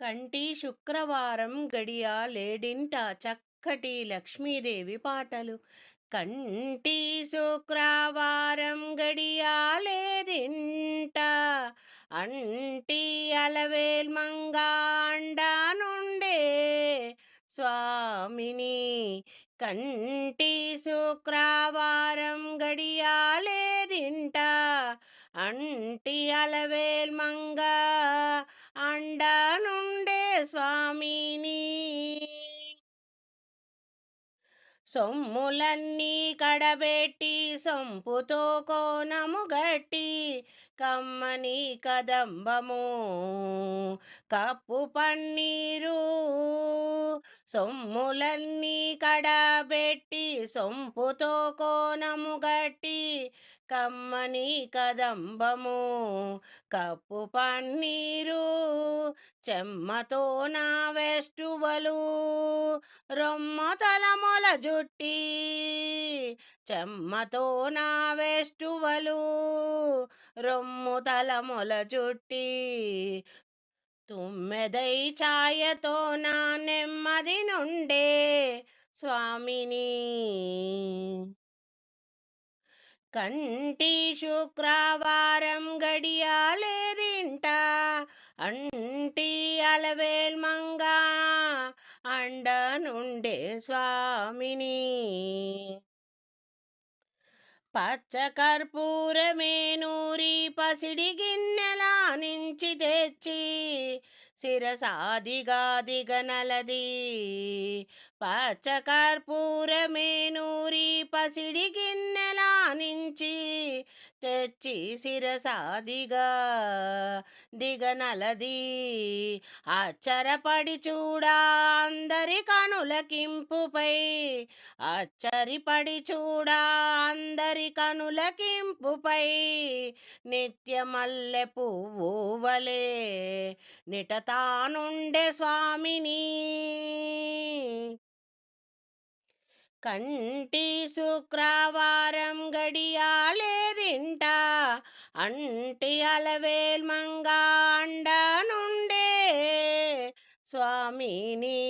కంటి శుక్రవారం గడియ లేడింట చక్కటి లక్ష్మీదేవి పాటలు. కంటి శుక్రవారం గడియ లేదింట అంటి అలవేల్ మంగాండ నుండే స్వామిని. కంటి శుక్రవారం గడియాలేదింట అంటి అలవేల్ మంగ అండా స్వామిని సొమ్ములన్నీ కడబెట్టి సొంపుతో కోనము గట్టి కమ్మని కదంబము. కప్పు పన్నీరు సొమ్ములన్నీ కడబెట్టి సొంపుతో కోనము గట్టి కమ్మని కదంబము కప్పు పన్నీరు చెమ్మతో నా వెస్టువలు రొమ్మ తలమొల జుట్టి చెమ్మతో నా వెస్టువలు రొమ్ము తలమొల జుట్టి తుమ్మెదై ఛాయతో నా నెమ్మది నుండే స్వామిని. కంటి శుక్రవారం గడియాలేదింట అంటి అలవేల్ మంగ అండనుండే స్వామిని. పచ్చ కర్పూరమే నూరి పసిడి గిన్నెలా నుంచి తెచ్చి శిరసాదిగా దిగనలది. పచ్చ కర్పూరమే నూరి పసిడి గిన్నెల తెచ్చి శిరసాదిగా దిగనలది అచ్చరపడి చూడా అందరి కనులకింపుపై అచ్చరిపడి చూడా అందరి కనులకింపుపై నిత్యమల్లె పువ్వు వలే నిటతానుండే స్వామిని. కంటి శుక్రవారం గడియా అంటి అలవేల్ మంగాండ నుండే స్వామిని.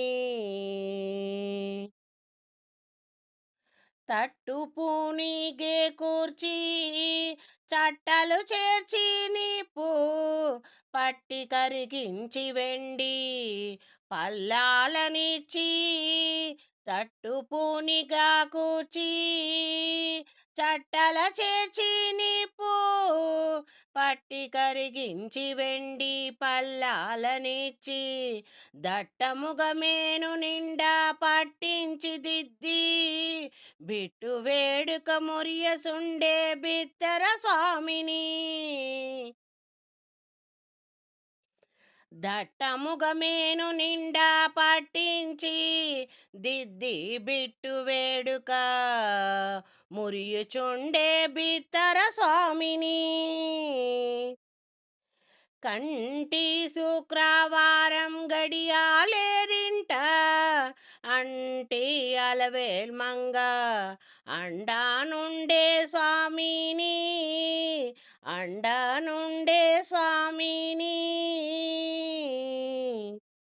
తట్టు పూనిగే కూర్చి చట్టలు చేర్చి నిప్పు పట్టి కరిగించి వెండి పల్లాలనిచ్చి తట్టు పూనిగా కూర్చి చట్టల చేర్చి నిప్పు పట్టి కరిగించి వెండి పల్లాలనిచ్చి దట్టముగమేను నిండా పట్టించి దిద్ది బిట్టు వేడుక మురియసుండే బిత్తర స్వామిని. దట్టముగమేను నిండా పట్టించి దిద్ది బిట్టు వేడుక. మురియుచుండే బిత్తర స్వామిని. కంటి శుక్రవారం గడియాలేరింట అంటి అలవేల్ మంగ. అండా నుండే స్వామిని. అండా నుండే స్వామిని.